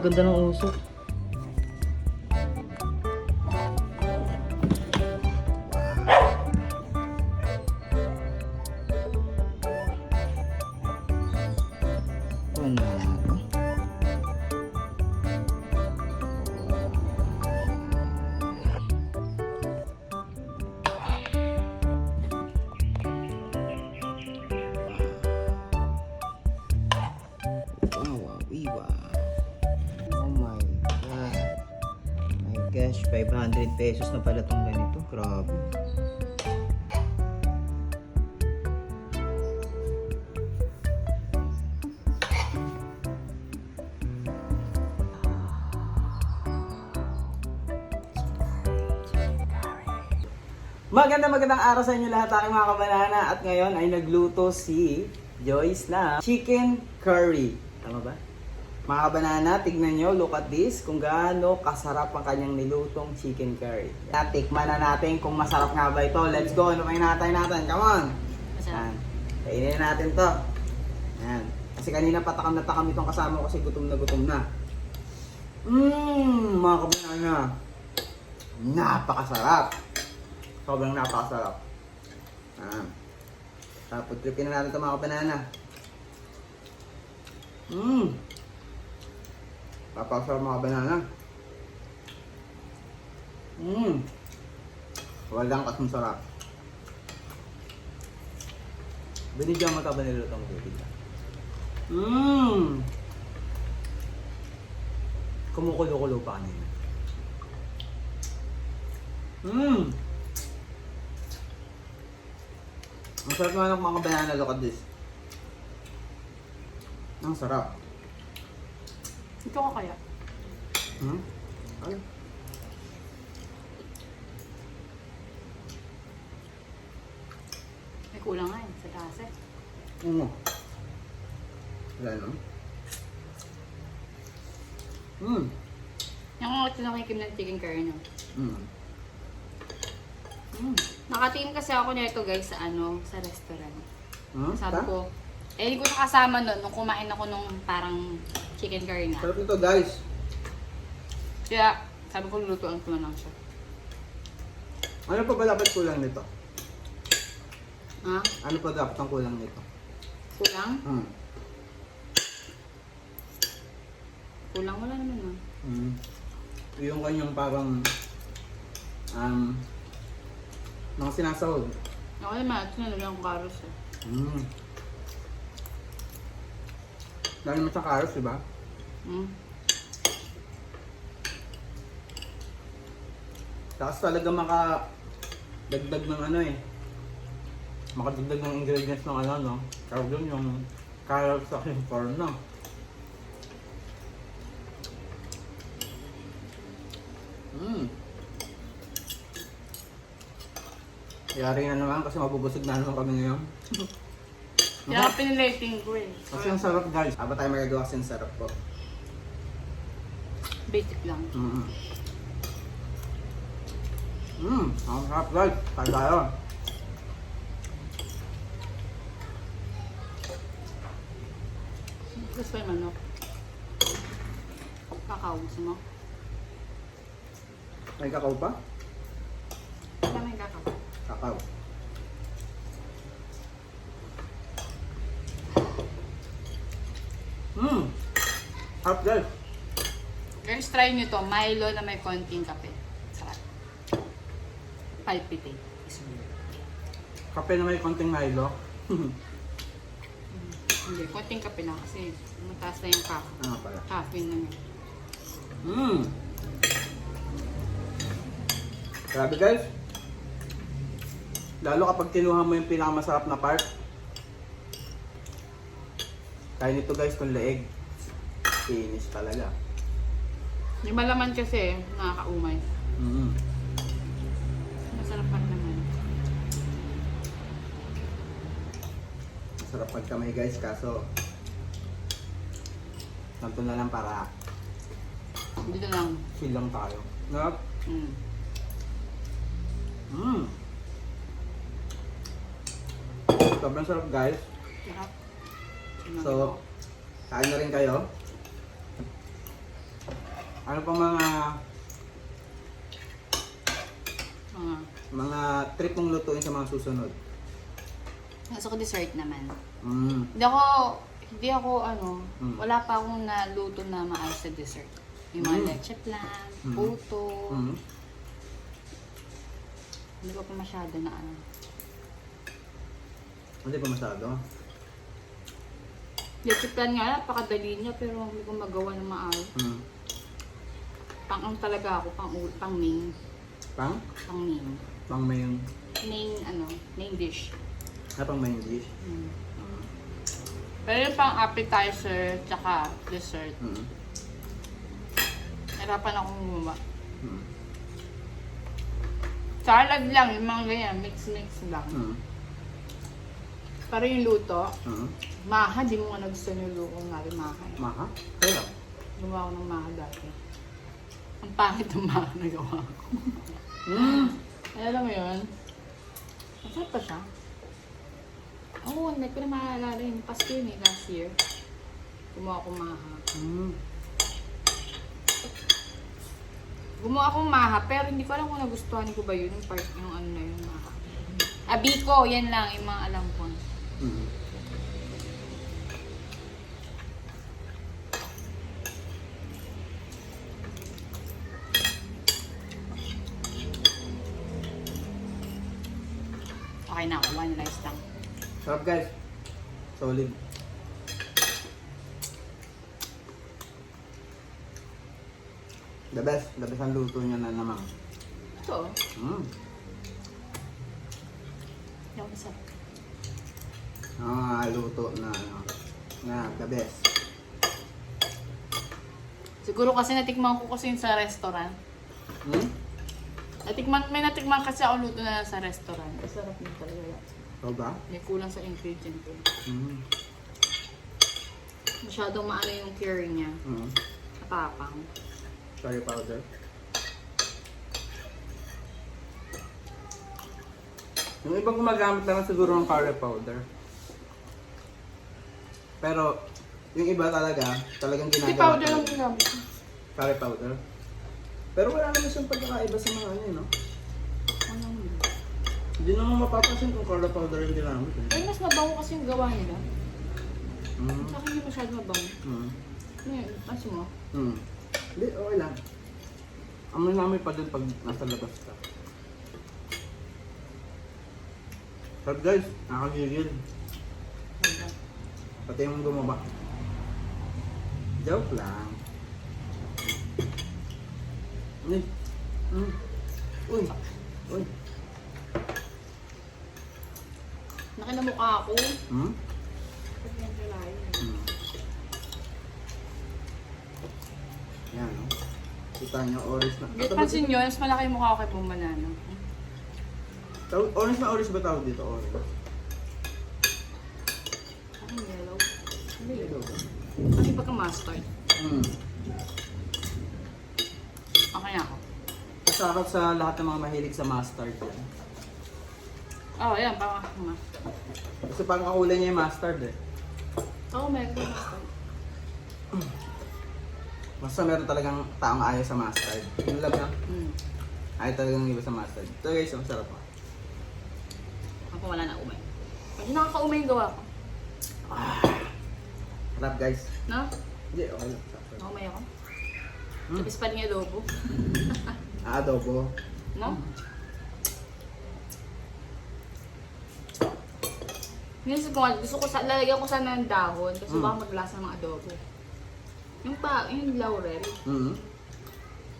Ganda ng usok. Gosh, 500 pesos na pala itong ganito. Grabe. Maganda magandang araw sa inyo lahat aking mga kabanana at ngayon ay nagluto si Joyce na chicken curry. Tama ba? Mga kabanana, tignan nyo, look at this, kung gaano kasarap ang kanyang nilutong chicken curry. Natikman na natin kung masarap nga ba ito. Let's go, ano pa natin natin? Come on! Yan. Kainin na natin to. Yan. Kasi kanina patakam na takam itong kasama ko kasi gutom na gutom na. Mmm, mga kabanana. Napakasarap. Sobrang napakasarap. Ah. Tapos tripin na natin ito mga banana. Mmm. Napakasarap mga banana. Mmm. Walang kasing sarap. Binigyan mo ito ba nilutong tubig? Mmm. Kumukulo-kulo pa kanina. Mmm. Ang sarap naman ng mga banana, look at this. Ang sarap. Ito ka kaya? Hmm? Ay. May kulang nga eh, sa lasa. eh. Oo. Wala no? Hmm. Yung mga ito nakikim ng chicken curry no. Hmm. Mm. Nakatingin kasi ako nito guys sa ano, sa restaurant. Hmm? Sabi Ta? ko, eh hindi ko nakasama nun nung kumain ako nung parang chicken curry nga. Sarap ito guys. Kaya sabi ko lulutuan ko na lang siya. Ano pa ba dapat kulang nito? Ha? Ano pa dapat ang kulang nito? Kulang? Hmm. Kulang wala naman ah. Hmm. Yung kanyang parang um mga sinasahod. Ako naman, ito na lang karos eh. Hmm. Dahil naman sa karos, di ba? Mm. Tapos talaga maka dagdag ng ano eh. Makadagdag ng ingredients ng ano, no? Tawag doon yung carrots sa aking corn, no? Mm. Yari na naman kasi mabubusog na naman kami ngayon. Kaya pinilighting ko eh. Kasi ang sarap guys. Aba tayo magagawa kasi ang sarap po. Basic lang. Mm. Mm, ang sarap guys. Tayo tayo. Gusto yung manok. Kakao, gusto mo? May kakao pa? Wala may kakao. Kakao. Mmm! Sarap guys. Guys, try nyo to. Milo na may konting kape. Sarap. Palpitate. Kape na may konting Milo. Hindi, konting kape lang kasi mataas na yung kaka. ano pala? Caffeine na yun. Mmm! Grabe guys. Lalo kapag kinuha mo yung pinakamasarap na part. Kaya nito guys kung leeg. Finish talaga. Yung malaman kasi, nakakaumay. Mm. Masarap naman. Masarap pagkamay guys kaso Ganito na lang para Dito lang. chill lang tayo. Yup. Mm. Mm. Sobrang sarap guys. Sarap. So, kain na rin kayo. Ano pa mga Mga, mga trip mong lutuin sa mga susunod? gusto ko dessert naman. Mm. Hindi ako, hindi ako ano, Mm. wala pa akong naluto na maayos sa dessert. Yung mga Mm. leche plan, Mm. puto, Mm. hindi ko pa masyado na ano. Hindi pa masyado. Leche plan nga, napakadali niya pero hindi ko magawa ng maayos. Mm. Pang ang talaga ako, pang, pang main, Pang? pang main. Pang main. Main, ano, main dish. Ah, pang main dish. Mm. Mm. Pero yung pang appetizer, tsaka dessert, Mm. hirapan akong gumawa. Mm. Salad lang, yung mga ganyan, mix-mix lang. Mm. Pero yung luto, Mm. maha, di mo nga nagustuhan yung luto nga rin maha. eh. Maha? Kaya? Gumawa ko ng maha dati. Ang pangit ng maha na gawa ko. Mm. Ay, alam mo yun? Masarap pa siya. Oo, hindi ko na maalala yun. Pasko yun eh, last year. Gumawa ko maha. Mm. Gumawa akong maha, pero hindi ko alam kung nagustuhan ko ba yun, yung part, yung ano na yun, maha. Abiko, yan lang, yung mga alam ko. Mm. Okay na one rice lang. Sarap guys. Solid. The best. The best ang luto niya na naman. Ito, Mm. yung isa. Mga luto na ano. Na the best. Siguro kasi natikman ko kasi yun sa restaurant. Hmm? Natikman, may natikman kasi ako luto na sa restaurant. Masarap din talaga yan. Ikaw ba? May kulang sa ingredient ko. Mm. Masyadong maano yung curry niya. Mm. Matapang. Curry powder. Yung ibang gumagamit lang siguro ng curry powder. Pero, yung iba talaga, talagang Hindi ginagawa. powder lang talaga. ginamit. Curry powder. Pero wala naman siyang pagkakaiba sa mga ano, no? Ano yun? Hindi naman mapapansin kung curry powder yung ginamit. Eh. Pero mas mabango kasi yung gawa nila. Mm. Sa akin hindi masyado mabango. Mm. Ano yun? Pansin mo? Mm. Hindi, okay lang. Amoy namin pa din pag nasa labas ka. But guys, nakagigil. Pati yung gumawa. Joke lang. Uy. Mm. Uy. Uy. Nakinamukha ako. Hmm? Hmm. Yan, no? Kita nyo, orange na. Hindi, pansin nyo, mas malaki yung mukha ko kay Bumanano. Tawag- Orange na orange ba tawag dito? Orange. Ano yellow? Hindi Yellow? Kasi pagka mustard. Hmm. Okay na ako. Kasakot sa lahat ng mga mahilig sa mustard yan. Oh, yan. Baka ma. Kasi parang kakulay niya yung mustard eh. Oo, oh, meron ka mustard. Basta meron talagang taong ayaw sa mustard. Yung love na, Hmm. ayaw talagang iba sa mustard. Ito guys, ang sarap pa. Ako wala na umay. Kasi nakakaumay yung gawa ko. Sarap guys. No? Hindi, okay lang. Sarap. Nakumay ako. Hmm. Tapos pa rin yung adobo. Ah, adobo. No? Minsan ko nga, gusto ko sa, lalagyan ko sana ng dahon kasi Mm. baka maglasa ng adobo. Yung pa, yung laurel, Mm.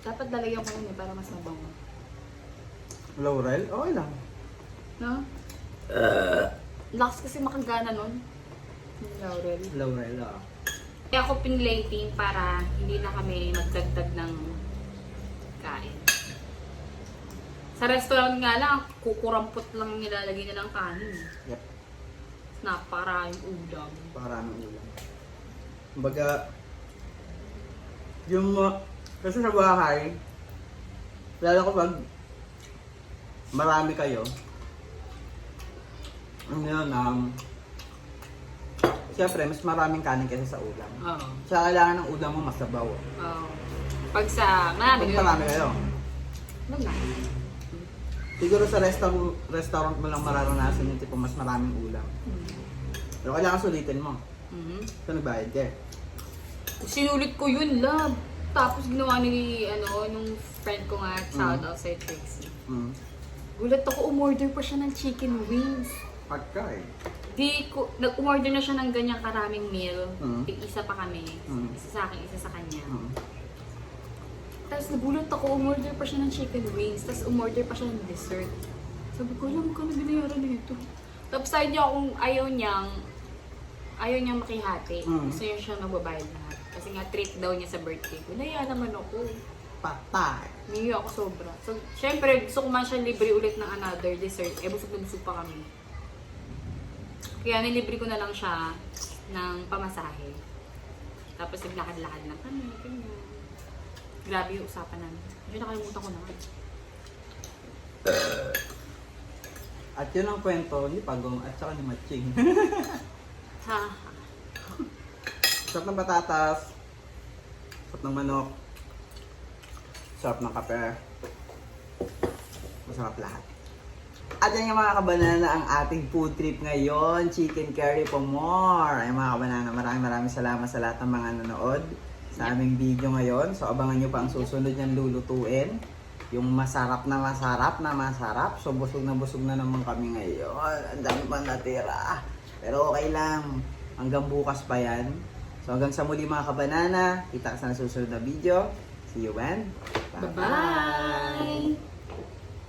dapat lalagyan ko yun eh, para mas mabango. Laurel? Okay lang. No? Lakas kasi makagana nun. Laurel. Laurel, ah. Kaya ako pinlating para hindi na kami magdagdag ng kain. Sa restaurant nga lang, kukurampot lang nilalagay nila ng kanin. Yep. Napakaraming ulam. Maraming ulam. Kumbaga, yung mga, kasi sa bahay, lalo kapag marami kayo, ano yun, um, siyempre, mas maraming kanin kaysa sa ulam. Oo. Sa kailangan ng ulam mo masabaw. Oo. Pag sa marami, Pag marami kayo. Wag na. Siguro sa restaurant, restaurant mo lang mararanasan yung tipo mas maraming ulam. Pero kailangan sulitin mo. Mhm. So nagbayad ka eh. Sinulit ko yun, love. Tapos ginawa ni, ano, nung friend ko nga, shout Mm. out sa Trixie. Mm. Gulat ako, umorder pa siya ng chicken wings. Pagkain. Di ko, nag-umorder na siya ng ganyang karaming meal. Mm. Tig-isa pa kami. Mm. Isa sa akin, isa sa kanya. Mm. Tapos nagulat ako, umorder pa siya ng chicken wings. Tapos umorder pa siya ng dessert. Sabi ko, alam mo ka na binayaran na ito. Tapos sabi niya kung ayaw niyang, ayaw niyang makihati. Mm. Gusto niya siya magbabayad lahat. Kasi nga treat daw niya sa birthday ko. Naya naman ako. Patay. Niyo ako sobra. So, syempre, gusto ko man siya libre ulit ng another dessert. Eh, busog na busog pa kami. Kaya nilibre ko na lang siya ng pamasahe. Tapos naglakad-lakad na kami. Ganyan. Grabe yung usapan namin. Medyo nakalimutan ko na. At yun ang kwento ni Pagong at saka ni Matching. Ha? sarap ng patatas. Sarap ng manok. Sarap ng kape. Masarap lahat. At yan yung mga kabanana ang ating food trip ngayon. Chicken curry for more. Ay mga kabanana, maraming maraming salamat sa lahat ng mga nanood sa aming video ngayon. So abangan nyo pa ang susunod niyang lulutuin. Yung masarap na masarap na masarap. So busog na busog na naman kami ngayon. Ang dami pang natira. Pero okay lang. Hanggang bukas pa yan. So hanggang sa muli mga kabanana. Kita ka sa susunod na video. See you when. Bye-bye!